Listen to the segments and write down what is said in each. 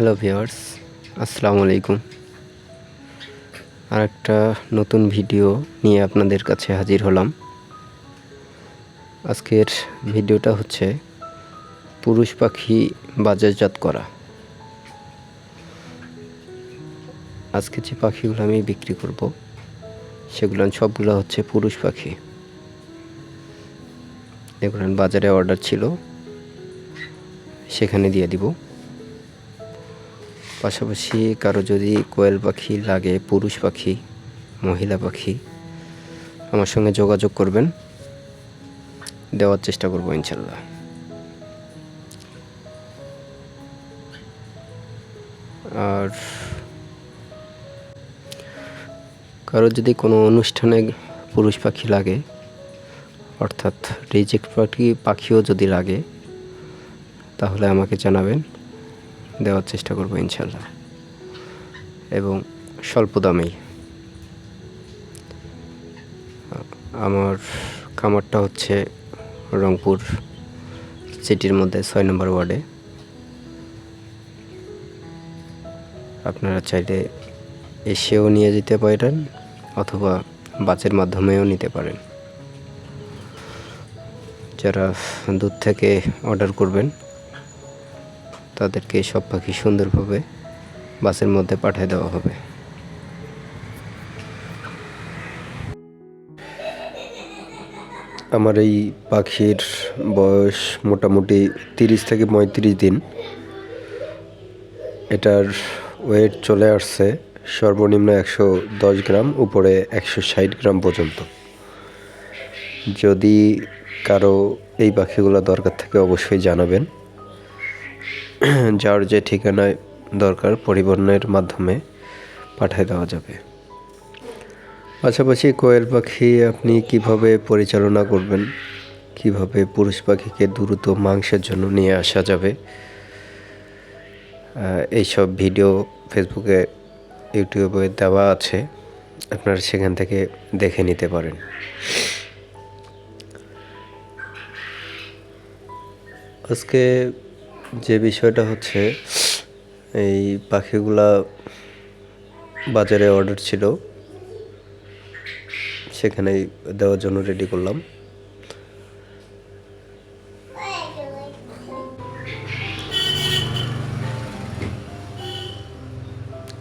Hello viewers আসসালামু আলাইকুম। আর একটা নতুন ভিডিও নিয়ে আপনাদের কাছে হাজির হলাম। আজকের ভিডিওটা হচ্ছে পুরুষ পাখি বাজারজাত করা। আজকে যে পাখিগুলো আমি বিক্রি করব, সেগুলো সবগুলো হচ্ছে পুরুষ পাখি। এগুলো বাজারে অর্ডার ছিল, সেখানে দিয়ে দিব। পাশাপাশি কারও যদি কোয়েল পাখি লাগে, পুরুষ পাখি, মহিলা পাখি, আমার সঙ্গে যোগাযোগ করবেন। দেওয়ার চেষ্টা করব ইনশাল্লাহ। আর কারও যদি কোনো অনুষ্ঠানে পুরুষ পাখি লাগে, অর্থাৎ রিজেক্ট পাখি পাখিও যদি লাগে, তাহলে আমাকে জানাবেন। দেওয়ার চেষ্টা করব ইনশাল্লাহ। এবং স্বল্প দামেই। আমার খামারটা হচ্ছে রংপুর সিটির মধ্যে ছয় নম্বর ওয়ার্ডে। আপনারা চাইলে এসেও নিয়ে যেতে পারেন অথবা বাসের মাধ্যমেও নিতে পারেন। যারা দূর থেকে অর্ডার করবেন তাদেরকে সব পাখি সুন্দরভাবে বাসের মধ্যে পাঠিয়ে দেওয়া হবে। আমার এই পাখির বয়স মোটামুটি তিরিশ থেকে পঁয়ত্রিশ দিন। এটার ওয়েট চলে আসছে সর্বনিম্ন একশো দশ গ্রাম, উপরে একশো ষাট গ্রাম পর্যন্ত। যদি কারও এই পাখিগুলো দরকার থাকে অবশ্যই জানাবেন। যার যে ঠিকানায় দরকার পরিবহনের মাধ্যমে পাঠিয়ে দেওয়া যাবে। পাশাপাশি কোয়েল পাখি আপনি কীভাবে পরিচালনা করবেন? কীভাবে পুরুষ পাখিকে দ্রুত মাংসের জন্য নিয়ে আসা যাবে? এইসব ভিডিও ফেসবুকে, ইউটিউবে দেওয়া আছে। আপনারা সেখান থেকে দেখে নিতে পারেন। আজকে যে বিষয়টা হচ্ছে, এই পাখিগুলা বাজারে অর্ডার ছিল সেখানেই দেওয়ার জন্য রেডি করলাম।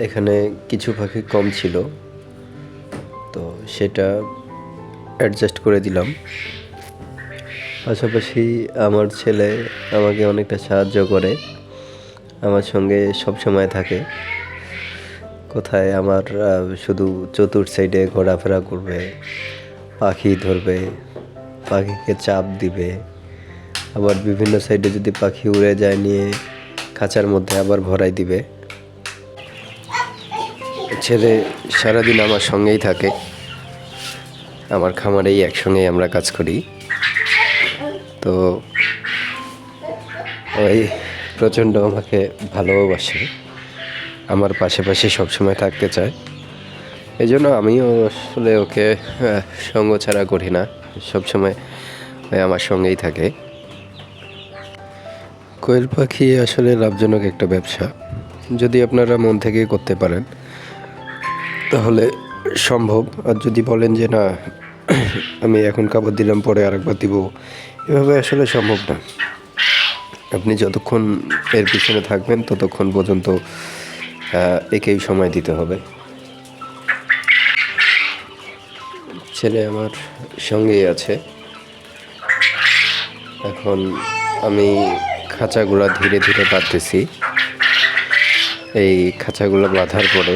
এখানে কিছু পাখি কম ছিল, তো সেটা অ্যাডজাস্ট করে দিলাম। পাশাপাশি আমার ছেলে আমাকে অনেকটা সাহায্য করে, আমার সঙ্গে সব সময় থাকে। কোথায় আমার শুধু চতুর সাইডে ঘোরাফেরা করবে, পাখি ধরবে, পাখিকে চাপ দিবে। আবার বিভিন্ন সাইডে যদি পাখি উড়ে যায় নিয়ে খাঁচার মধ্যে আবার ভরাই দিবে। ছেলে সারাদিন আমার সঙ্গেই থাকে। আমার খামারেই একসঙ্গেই আমরা কাজ করি। তো ওই প্রচণ্ড আমাকে ভালোবাসে। আমার পাশাপাশি পাশে সবসময় থাকতে চায়। এই জন্য আমিও আসলে ওকে সঙ্গ ছাড়া করি না। সবসময় আমার সঙ্গেই থাকে। কোয়েল পাখি আসলে লাভজনক একটা ব্যবসা। যদি আপনারা মন থেকে করতে পারেন, তাহলে সম্ভব। আর যদি বলেন যে না আমি এখন কাপড় দিলাম, পরে আরেকবার দিব। এভাবে আসলে সম্ভব না। আপনি যতক্ষণ এর পিছনে থাকবেন, ততক্ষণ পর্যন্ত একেই সময় দিতে হবে। ছেলে আমার সঙ্গেই আছে। এখন আমি খাঁচাগুলো ধীরে ধীরে বাঁধতেছি। এই খাঁচাগুলো বাঁধার পরে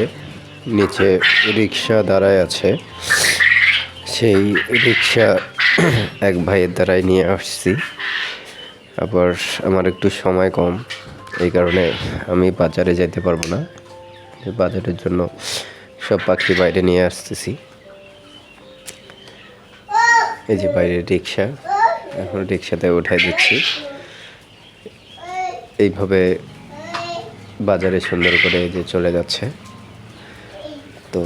নিচে রিক্সা দাঁড়ায় আছে। সেই রিক্সা এক ভাইয়ের দ্বারাই নিয়ে আসছি। আবার আমার একটু সময় কম, এই কারণে আমি বাজারে যেতে পারব না। বাজারের জন্য সব পাখি বাইরে নিয়ে আসতেছি। এই যে বাইরে রিক্সা, এখন রিক্সাতে উঠাই দিচ্ছি। এইভাবে বাজারে সুন্দর করে যে চলে যাচ্ছে। তো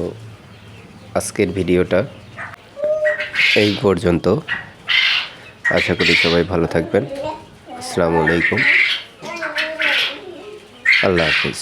আজকের ভিডিওটা এই পর্যন্ত। আশা করি সবাই ভালো থাকবেন। আসসালামু আলাইকুম। আল্লাহ হাফিজ।